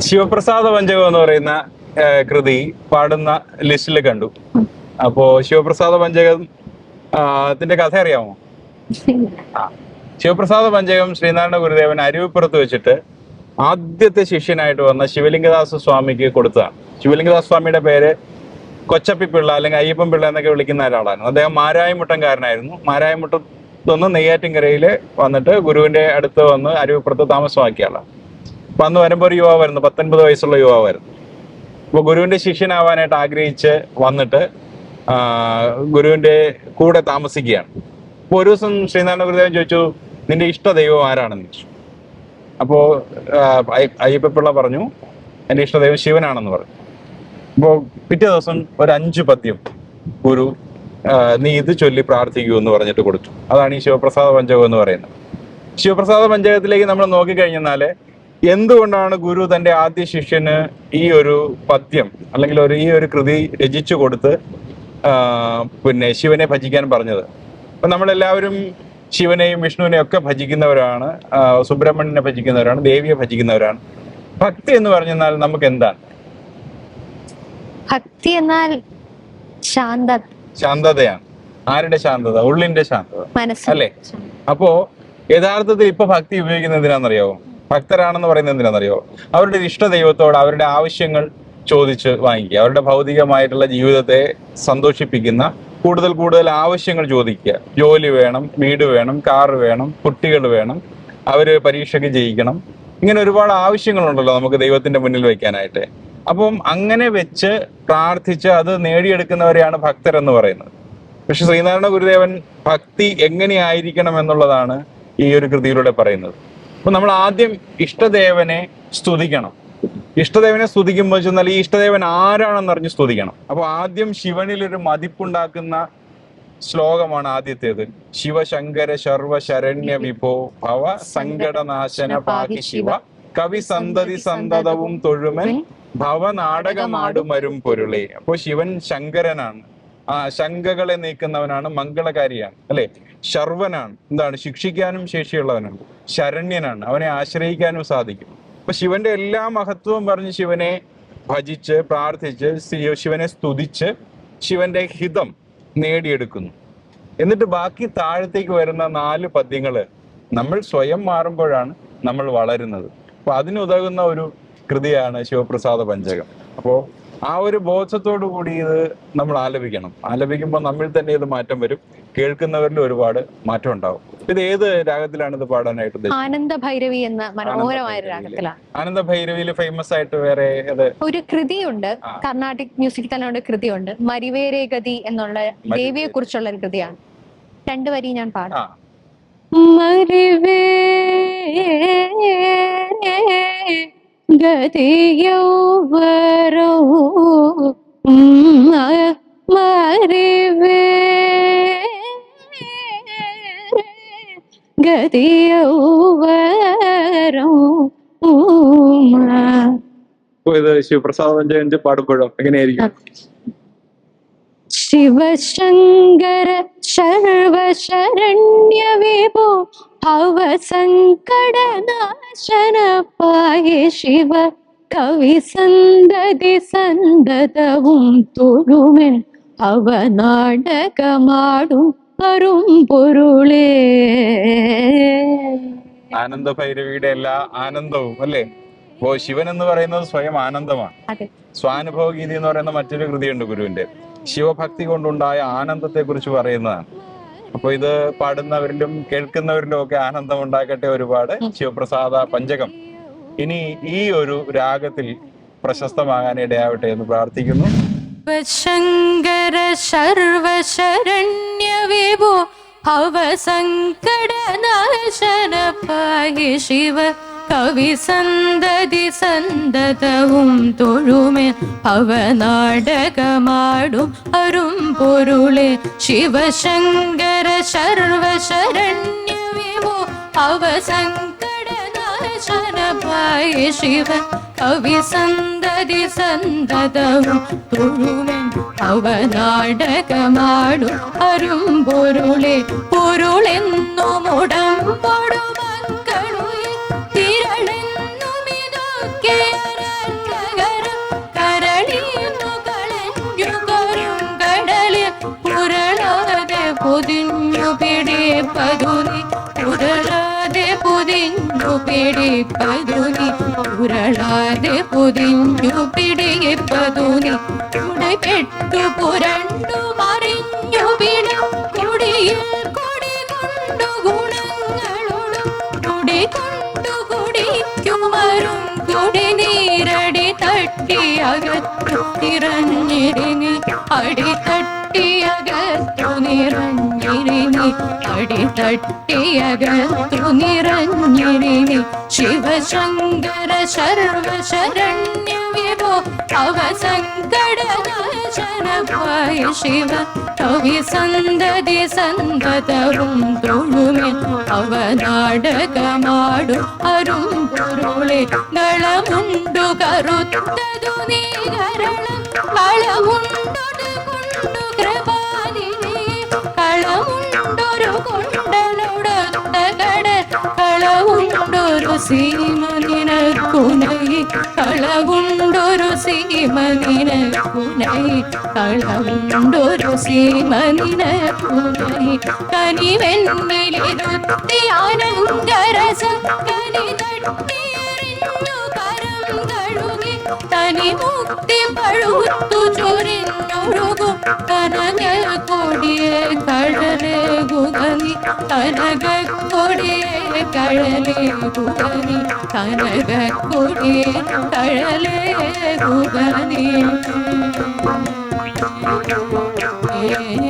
ശിവപ്രസാദ പഞ്ചകം എന്ന് പറയുന്ന കൃതി പാടുന്ന ലിസ്റ്റിൽ കണ്ടു. അപ്പോ ശിവപ്രസാദ പഞ്ചകം ആ, ത്തിന്റെ കഥ അറിയാമോ? ശിവപ്രസാദ വഞ്ചകം ശ്രീനാരായണ ഗുരുദേവൻ അരുവിപ്പുറത്ത് വെച്ചിട്ട് ആദ്യത്തെ ശിഷ്യനായിട്ട് വന്ന ശിവലിംഗദാസ സ്വാമിക്ക് കൊടുത്തതാണ്. ശിവലിംഗദാസ സ്വാമിയുടെ പേര് കൊച്ചപ്പിപ്പിള്ള അല്ലെങ്കിൽ അയ്യപ്പൻ പിള്ള എന്നൊക്കെ വിളിക്കുന്ന ഒരാളായിരുന്നു. അദ്ദേഹം മാരായമുട്ടംകാരനായിരുന്നു മാരായമുട്ടത്ത് നിന്ന് നെയ്യാറ്റിൻകരയിൽ വന്നിട്ട് ഗുരുവിന്റെ അടുത്ത് വന്ന് അരുവിപ്പുറത്ത് താമസമാക്കിയ ആളാണ് അപ്പൊ വരുമ്പോൾ ഒരു യുവാവായിരുന്നു പത്തൊൻപത് വയസ്സുള്ള യുവാവായിരുന്നു. അപ്പോൾ ഗുരുവിന്റെ ശിഷ്യനാവാനായിട്ട് ആഗ്രഹിച്ച് വന്നിട്ട് ഗുരുവിന്റെ കൂടെ താമസിക്കുകയാണ്. അപ്പോൾ ഒരു ദിവസം ശ്രീനാരായണ ഗുരുദേവൻ ചോദിച്ചു നിന്റെ ഇഷ്ട ദൈവം ആരാണെന്ന്? ചോദിച്ചു അപ്പോൾ അയ്യപ്പപ്പിള്ള പറഞ്ഞു എന്റെ ഇഷ്ടദൈവം ശിവനാണെന്ന് പറഞ്ഞു. അപ്പോൾ പിറ്റേ ദിവസം ഒരു അഞ്ച് പദ്യം ഗുരു നീ ഇത് ചൊല്ലി പ്രാർത്ഥിക്കൂ എന്ന് പറഞ്ഞിട്ട് കൊടുത്തു. അതാണ് ഈ ശിവപ്രസാദ പഞ്ചകം എന്ന് പറയുന്നത്. ശിവപ്രസാദ പഞ്ചകത്തിലേക്ക് നമ്മൾ നോക്കിക്കഴിഞ്ഞാൽ എന്തുകൊണ്ടാണ് ഗുരു തന്റെ ആദ്യ ശിഷ്യന് ഈ ഒരു പദ്യം അല്ലെങ്കിൽ ഒരു ഈ ഒരു കൃതി രചിച്ചു കൊടുത്ത് പിന്നെ ശിവനെ ഭജിക്കാൻ പറഞ്ഞത്? അപ്പൊ നമ്മളെല്ലാവരും ശിവനെയും വിഷ്ണുവിനെയും ഒക്കെ ഭജിക്കുന്നവരാണ് സുബ്രഹ്മണ്യനെ ഭജിക്കുന്നവരാണ് ദേവിയെ ഭജിക്കുന്നവരാണ്. ഭക്തി എന്ന് പറഞ്ഞാൽ നമുക്ക് എന്താണ് ഭക്തി എന്നാൽ ശാന്ത ശാന്തതയാണ്. ആരുടെ ശാന്തത? ഉള്ളിന്റെ ശാന്തത. മനസ്സ് അല്ലേ? അപ്പോ യഥാർത്ഥത്തിൽ ഇപ്പൊ ഭക്തി ഉപയോഗിക്കുന്നത് എന്തിനാണെന്നറിയാവോ ഭക്തരാണെന്ന് പറയുന്നത് എന്തിനാണെന്നറിയാവോ അവരുടെ ഇഷ്ട ദൈവത്തോട് അവരുടെ ആവശ്യങ്ങൾ ചോദിച്ച് വാങ്ങിക്കുക. അവരുടെ ഭൗതികമായിട്ടുള്ള ജീവിതത്തെ സന്തോഷിപ്പിക്കുന്ന കൂടുതൽ കൂടുതൽ ആവശ്യങ്ങൾ ചോദിക്കുക. ജോലി വേണം വീട് വേണം കാർ വേണം കുട്ടികൾ വേണം അവർ പരീക്ഷയ്ക്ക് ജയിക്കണം. ഇങ്ങനെ ഒരുപാട് ആവശ്യങ്ങളുണ്ടല്ലോ നമുക്ക് ദൈവത്തിന്റെ മുന്നിൽ വെക്കാനായിട്ട്. അപ്പം അങ്ങനെ വെച്ച് പ്രാർത്ഥിച്ച് അത് നേടിയെടുക്കുന്നവരെയാണ് ഭക്തരെന്ന് പറയുന്നത്. പക്ഷെ ശ്രീനാരായണ ഗുരുദേവൻ ഭക്തി എങ്ങനെയായിരിക്കണം എന്നുള്ളതാണ് ഈ ഒരു കൃതിയിലൂടെ പറയുന്നത്. അപ്പൊ നമ്മൾ ആദ്യം ഇഷ്ടദേവനെ സ്തുതിക്കണം. ഇഷ്ടദേവനെ സ്തുതിക്കുമ്പോൾ വെച്ചാൽ ഈ ഇഷ്ടദേവൻ ആരാണെന്ന് അറിഞ്ഞ് സ്തുതിക്കണം. അപ്പൊ ആദ്യം ശിവനിൽ ഒരു മതിപ്പുണ്ടാക്കുന്ന ശ്ലോകമാണ് ആദ്യത്തേത്. ശിവശങ്കര ശർവ ശരണ്യ വിഭോ ഭവ സങ്കടനാശന പാഹി ശിവ. കവി സന്തതി സന്തതവും തൊഴുമൻ ഭവനാടകമാടുമരും പൊരുളെ. അപ്പോ ശിവൻ ശങ്കരനാണ്. ആ ശങ്കകളെ നീക്കുന്നവനാണ് മംഗളകാരിയാണ് അല്ലെ? ശർവനാണ്. എന്താണ്? ശിക്ഷിക്കാനും ശേഷിയുള്ളവനാണ്. ശരണ്യനാണ്. അവനെ ആശ്രയിക്കാനും സാധിക്കും. അപ്പൊ ശിവന്റെ എല്ലാ മഹത്വവും പറഞ്ഞ് ശിവനെ ഭജിച്ച് പ്രാർത്ഥിച്ച് ശിവനെ സ്തുതിച്ച് ശിവന്റെ ഹിതം നേടിയെടുക്കുന്നു. എന്നിട്ട് ബാക്കി താഴത്തേക്ക് വരുന്ന നാല് പദ്യങ്ങൾ നമ്മൾ സ്വയം മാറുമ്പോഴാണ് നമ്മൾ വളരുന്നത്. അപ്പൊ അതിനുതകുന്ന ഒരു കൃതിയാണ് ശിവപ്രസാദ പഞ്ചകം. അപ്പോ ആ ഒരു ബോധത്തോടു കൂടി ഇത് നമ്മൾ ആലപിക്കണം. ആലപിക്കുമ്പോൾ നമ്മിൽ തന്നെ ഇത് മാറ്റം വരും. കേൾക്കുന്നവരിൽ ഒരുപാട് മാറ്റം ഉണ്ടാവും. ഇത് ഏത് രാഗത്തിലാണ് ഇത് പാടാനായിട്ട് ആനന്ദ ഭൈരവി എന്ന മനോഹരമായ രാഗത്തിലാണ് ആനന്ദ ഭൈരവിയിൽ ഫേമസ് ആയിട്ട് വേറെ ഒരു കൃതിയുണ്ട്. കർണാടിക് കർണാട്ടിക് മ്യൂസിക് തന്നെ ഒരു കൃതിയുണ്ട്. മരിവേരേ ഗതി എന്നുള്ള ദേവിയെ കുറിച്ചുള്ള ഒരു കൃതിയാണ്. രണ്ടു വരി ഞാൻ പാടാം. മരിവേ ഗതിയൗവരോ മരിവേ ഗതിയൗവരോ അപ്പൊ ഇത് ശിവപ്രസാദ പഞ്ചകഞ്ച് പാടുമ്പോഴോ? എങ്ങനെയായിരിക്കും? ശിവശങ്കര ശർവശരണ്യ വിഭോ അവസങ്കടനാശന പായ ശിവ കവി സന്തതി സന്തതവും തൊഴുമെൻ അവ നാടകമാടും വരും പൊരുളേ. ആനന്ദ ഭൈരവിയുടെ എല്ലാ ആനന്ദവും അല്ലേ? അപ്പോ ശിവൻ എന്ന് പറയുന്നത് സ്വയം ആനന്ദമാണ്. സ്വാനുഭവ ഗീതി എന്ന് പറയുന്ന മറ്റൊരു കൃതിയുണ്ട് ഗുരുവിന്റെ ശിവഭക്തി കൊണ്ടുണ്ടായ ആനന്ദത്തെ കുറിച്ച് പറയുന്നതാണ്. അപ്പൊ ഇത് പാടുന്നവരിലും കേൾക്കുന്നവരിലും ഒക്കെ ആനന്ദം ഉണ്ടാക്കട്ടെ ഒരുപാട്. ശിവപ്രസാദ പഞ്ചകം ഇനി ഈ ഒരു രാഗത്തിൽ പ്രശസ്തമാകാൻ ഇടയാവട്ടെ എന്ന് പ്രാർത്ഥിക്കുന്നു. ശങ്കര സർവശരണ്യ വിഭോ ശിവ കവി സന്തതി സന്തതവും തൊഴുമേ. അവ നാടകമാടും അരും പൊരുളെ. ശിവശങ്കര സർവശരണ്യ വിഭോ ശിവ. കവി ശിവ കവിസന്തതി സന്തതവും തൊഴുമേ. അവനാടകമാടും അരുമ്പൊരുളെ പൊരുളെന്നു മുടമ്പൊടു മക്കളുയെ പൊതിഞ്ഞു പിടിപ്പതുനി ഉരളാതെ പൊതിഞ്ഞു പിടിപ്പതുനി ഉരളാതെ പൊതിഞ്ഞു പിടിപ്പതുനി കുടപെട്ടു പുരണ്ടു മറിഞ്ഞു പിടി കുടിയിൽ കൊടി കൊണ്ടു ഗുണങ്ങളോടും കുടി കൊണ്ടു കുടിക്കുമരും കുടി നീരടി തട്ടി അകത്തു നിറഞ്ഞിരിനി അടി തട്ടി അകത്തു നിറഞ്ഞിരിനി അടി തട്ടിയകത്തു നിറഞ്ഞിരിനി. ശിവശങ്കര സർവ ശരണ്യ വിഭോ അവ സങ്കടനാശനമായ ശിവ. കവി സന്തതി സന്തതവും തൊഴുമേ അവ നാടകമാടും അരും പൊരുളെ. നളമുണ്ടു കറുത്തതു നീകരണം കളമുണ്ടൊരു കൊണ്ടു സീമനിനക്കുനൈ കളവുണ്ടൊരു സീമ നിനക്കുനൈ കളവുണ്ടൊരു സീമ നിനക്കുനൈ കനിവെണ്ണിലിരുത്തി ആനന്ദരസം കനി തട്ടിയെറിഞ്ഞു കരം കഴുകി തനി മുക്തി പഴുത്തു ചൊരിഞ്ഞൊഴുകും കനങ്ങൾ കൊടിയെ കടലെ ഗുഗനി കഴലേ കൊടിയെ കടലെ ഗുഗനി കനക കൊടിയെ